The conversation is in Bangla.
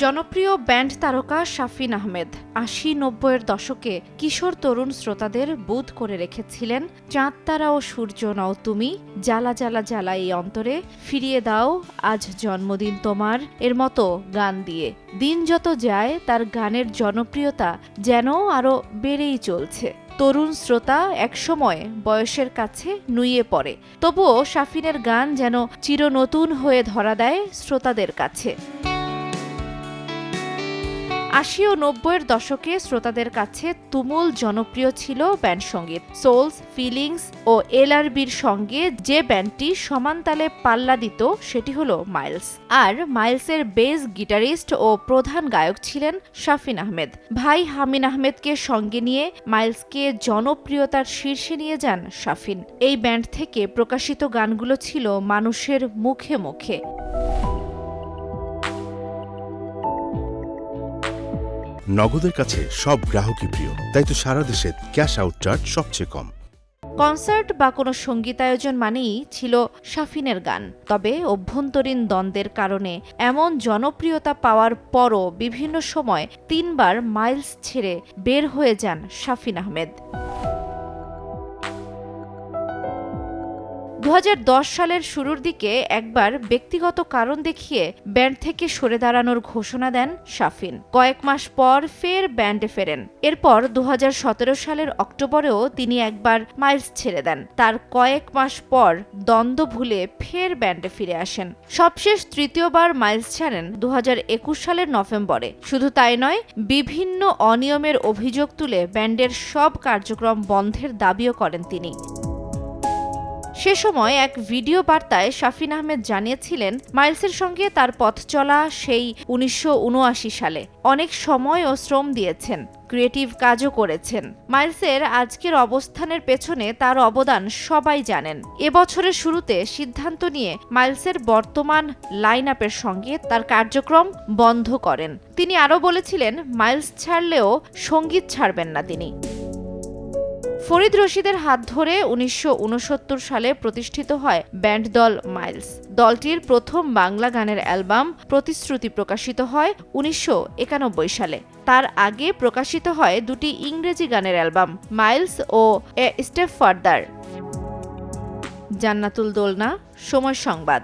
জনপ্রিয় ব্যান্ড তারকা শাফিন আহমেদ আশি নব্বইয়ের দশকে কিশোর তরুণ শ্রোতাদের বুধ করে রেখেছিলেন, চাঁদ, তারা ও সূর্য নও তুমি, জ্বালা জ্বালা জ্বালা এই অন্তরে, ফিরিয়ে দাও, আজ জন্মদিন তোমার এর মতো গান দিয়ে। দিন যত যায়, তার গানের জনপ্রিয়তা যেন আরও বেড়েই চলছে। তরুণ শ্রোতা একসময় বয়সের কাছে নুইয়ে পড়ে, তবুও শাফিনের গান যেন চিরনতুন হয়ে ধরা দেয় শ্রোতাদের কাছে। আশি ও নব্বইয়ের দশকে শ্রোতাদের কাছে তুমুল জনপ্রিয় ছিল ব্যান্ড সংগীত। সোলস, ফিলিংস ও এলআরবির সঙ্গে যে ব্যান্ডটি সমান তালে পাল্লা দিত, সেটি হলো মাইলস। আর মাইলসের বেস গিটারিস্ট ও প্রধান গায়ক ছিলেন শাফিন আহমেদ। ভাই হামিন আহমেদকে সঙ্গে নিয়ে মাইলসকে জনপ্রিয়তার শীর্ষে নিয়ে যান শাফিন। এই ব্যান্ড থেকে প্রকাশিত গানগুলো ছিল মানুষের মুখে মুখে। নগদের কাছে সব গ্রাহকই প্রিয়। তাই তো সারা দেশে ক্যাশ আউট চার্জ সবচেয়ে কম। কনসার্ট বা কোনো সঙ্গীতায়োজন মানেই ছিল শাফিনের গান। তবে অভ্যন্তরীণ দ্বন্দ্বের কারণে এমন জনপ্রিয়তা পাওয়ার পরও বিভিন্ন সময় তিনবার মাইলস ছেড়ে বের হয়ে যান শাফিন আহমেদ। দু হাজার দশ সালের শুরুর দিকে একবার ব্যক্তিগত কারণ দেখিয়ে ব্যান্ড থেকে সরে দাঁড়ানোর ঘোষণা দেন শাফিন। কয়েক মাস পর ফের ব্যান্ডে ফেরেন। এরপর দুহাজার সতেরো সালের অক্টোবরেও তিনি একবার মাইলস ছেড়ে দেন। তার কয়েক মাস পর দ্বন্দ্ব ভুলে ফের ব্যান্ডে ফিরে আসেন। সবশেষ তৃতীয়বার মাইলস ছাড়েন দু হাজার একুশ সালের নভেম্বরে। শুধু তাই নয়, বিভিন্ন অনিয়মের অভিযোগ তুলে ব্যান্ডের সব কার্যক্রম বন্ধের দাবিও করেন তিনি। সে সময় এক ভিডিও বার্তায় শাফিন আহমেদ জানিয়েছিলেন, মাইলসের সঙ্গে তার পথ চলা সেই উনিশশো উনআশি সালে। অনেক সময় ও শ্রম দিয়েছেন, ক্রিয়েটিভ কাজও করেছেন। মাইলসের আজকের অবস্থানের পেছনে তার অবদান সবাই জানেন। এবছরের শুরুতে সিদ্ধান্ত নিয়ে মাইলসের বর্তমান লাইন আপের সঙ্গে তার কার্যক্রম বন্ধ করেন। তিনি আরও বলেছিলেন, মাইলস ছাড়লেও সংগীত ছাড়বেন না তিনি। ফরিদ রশিদের হাত ধরে উনিশশো উনসত্তর সালে প্রতিষ্ঠিত হয় ব্যান্ড দল মাইলস। দলটির প্রথম বাংলা গানের অ্যালবাম প্রতিশ্রুতি প্রকাশিত হয় উনিশশো একানব্বই সালে। তার আগে প্রকাশিত হয় দুটি ইংরেজি গানের album, Miles O a step further. Jannatul Dolna, সময় সংবাদ।